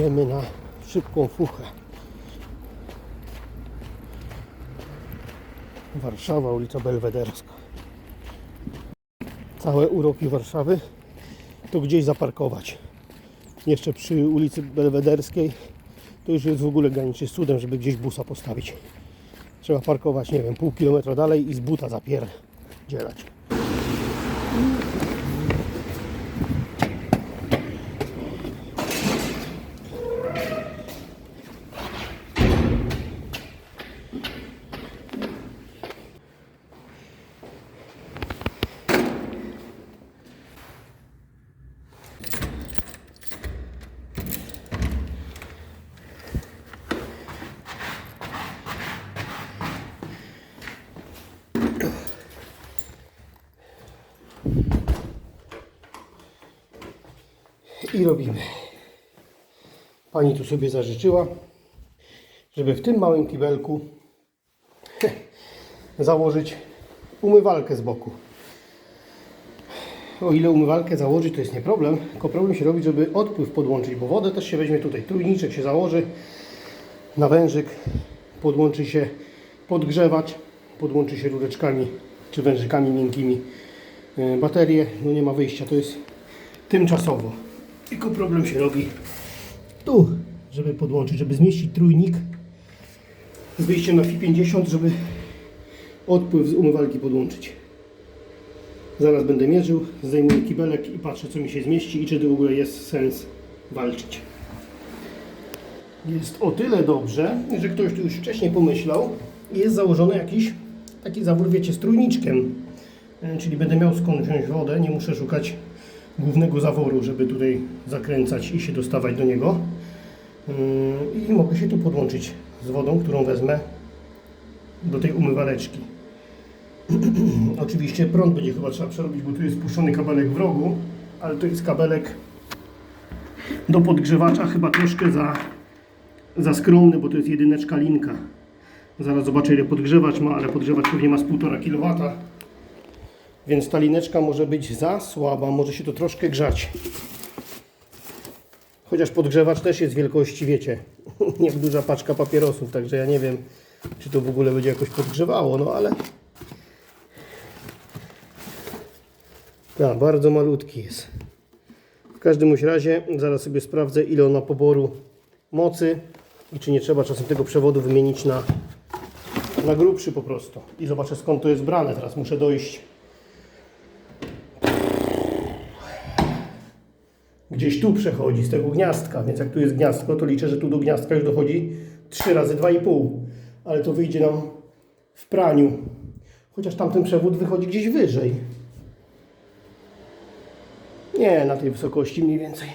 idziemy na szybką fuchę. Warszawa, ulica Belwederska. Całe uroki Warszawy to gdzieś zaparkować. Jeszcze przy ulicy Belwederskiej to już jest w ogóle graniczy z cudem, żeby gdzieś busa postawić. Trzeba parkować, nie wiem, pół kilometra dalej i z buta zapierdzielać. I robimy. Pani tu sobie zażyczyła, żeby w tym małym kibelku założyć umywalkę z boku. O ile umywalkę założyć, to jest nie problem, tylko problem się robi, żeby odpływ podłączyć, bo wodę też się weźmie tutaj. Trójniczek się założy na wężyk, podłączy się podgrzewacz, podłączy się rureczkami czy wężykami miękkimi e, baterie. No nie ma wyjścia, to jest tymczasowo. Tylko problem się robi tu, żeby podłączyć, żeby zmieścić trójnik z wyjściem na FI50, żeby odpływ z umywalki podłączyć. Zaraz będę mierzył, zdejmuję kibelek i patrzę co mi się zmieści i czy w ogóle jest sens walczyć. Jest o tyle dobrze, że ktoś tu już wcześniej pomyślał i jest założony jakiś taki zawór, wiecie, z trójniczkiem. E, Czyli będę miał skąd wziąć wodę, nie muszę szukać głównego zaworu, żeby tutaj zakręcać i się dostawać do niego. Yy, I mogę się tu podłączyć z wodą, którą wezmę do tej umywaleczki. Oczywiście prąd będzie chyba trzeba przerobić, bo tu jest spuszczony kabelek w rogu, ale to jest kabelek do podgrzewacza, chyba troszkę za, za skromny, bo to jest jedyneczka linka. Zaraz zobaczę ile podgrzewacz ma, ale podgrzewacz pewnie ma z 1,5 kW. Więc ta lineczka może być za słaba, może się to troszkę grzać. Chociaż podgrzewacz też jest wielkości, wiecie, jak duża paczka papierosów, także ja nie wiem, czy to w ogóle będzie jakoś podgrzewało, no ale... Tak, bardzo malutki jest. W każdym razie zaraz sobie sprawdzę, ile on ma poboru mocy i czy nie trzeba czasem tego przewodu wymienić na, na grubszy po prostu. I zobaczę skąd to jest brane. Teraz muszę dojść gdzieś tu przechodzi z tego gniazdka, więc jak tu jest gniazdko, to liczę, że tu do gniazdka już dochodzi 3 razy 2,5, ale to wyjdzie nam w praniu. Chociaż tamten przewód wychodzi gdzieś wyżej. Nie, na tej wysokości mniej więcej.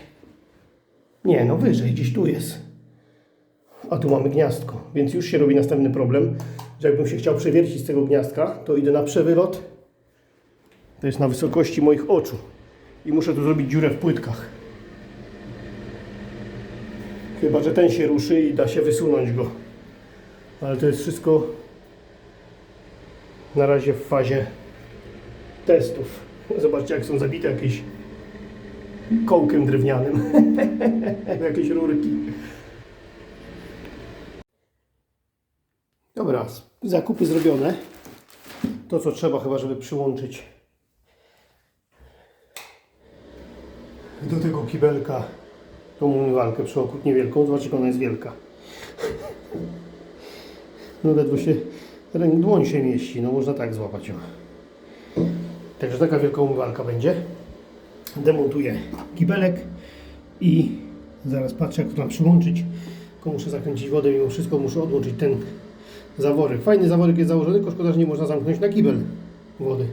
Nie, no wyżej, gdzieś tu jest. A tu mamy gniazdko, więc już się robi następny problem, że jakbym się chciał przewiercić z tego gniazdka, to idę na przewylot. To jest na wysokości moich oczu. I muszę tu zrobić dziurę w płytkach. Chyba, że ten się ruszy i da się wysunąć go. Ale to jest wszystko na razie w fazie testów. Zobaczcie, jak są zabite jakieś kołkiem drewnianym. jakieś rurki. Dobra, zakupy zrobione. To, co trzeba chyba, żeby przyłączyć do tego kibelka tą umywalkę przeokrutnie wielką. Zobaczcie, jak ona jest wielka. No ledwo się, ręk, dłoń się mieści, no można tak złapać ją. Także taka wielka umywalka będzie. Demontuję kibelek i zaraz patrzę, jak to tam przyłączyć. Tylko muszę zakręcić wodę, mimo wszystko muszę odłączyć ten zaworek. Fajny zaworek jest założony, tylko szkoda, że nie można zamknąć na kibel wody.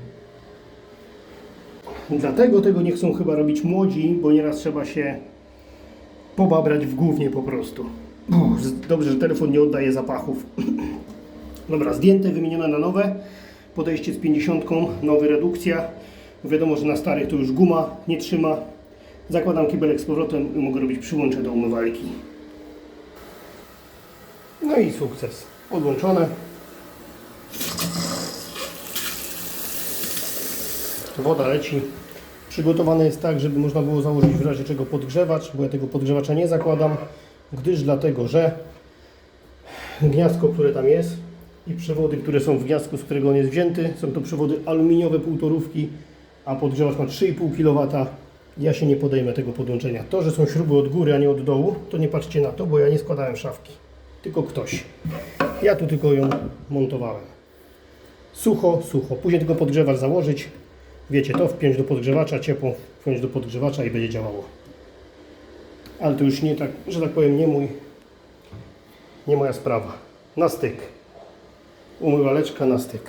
Dlatego tego nie chcą chyba robić młodzi, bo nieraz trzeba się pobabrać w głównie po prostu. Uff, Dobrze, że telefon nie oddaje zapachów. Dobra, zdjęte, wymienione na nowe. Podejście z 50, nowy redukcja. Wiadomo, że na starych to już guma nie trzyma. Zakładam kibelek z powrotem i mogę robić przyłącze do umywalki. No i sukces. Podłączone. Woda leci. Przygotowane jest tak, żeby można było założyć w razie czego podgrzewacz, bo ja tego podgrzewacza nie zakładam, gdyż dlatego, że gniazdko, które tam jest i przewody, które są w gniazdku, z którego on jest wzięty, są to przewody aluminiowe półtorówki, a podgrzewacz ma 3,5 kW. Ja się nie podejmę tego podłączenia. To, że są śruby od góry, a nie od dołu, to nie patrzcie na to, bo ja nie składałem szafki. Tylko ktoś. Ja tu tylko ją montowałem. Sucho, sucho. Później tylko podgrzewacz założyć. Wiecie to, wpiąć do podgrzewacza, ciepło wpiąć do podgrzewacza i będzie działało. Ale to już nie tak, że tak powiem, nie mój, nie moja sprawa. Na styk. Umywaleczka na styk.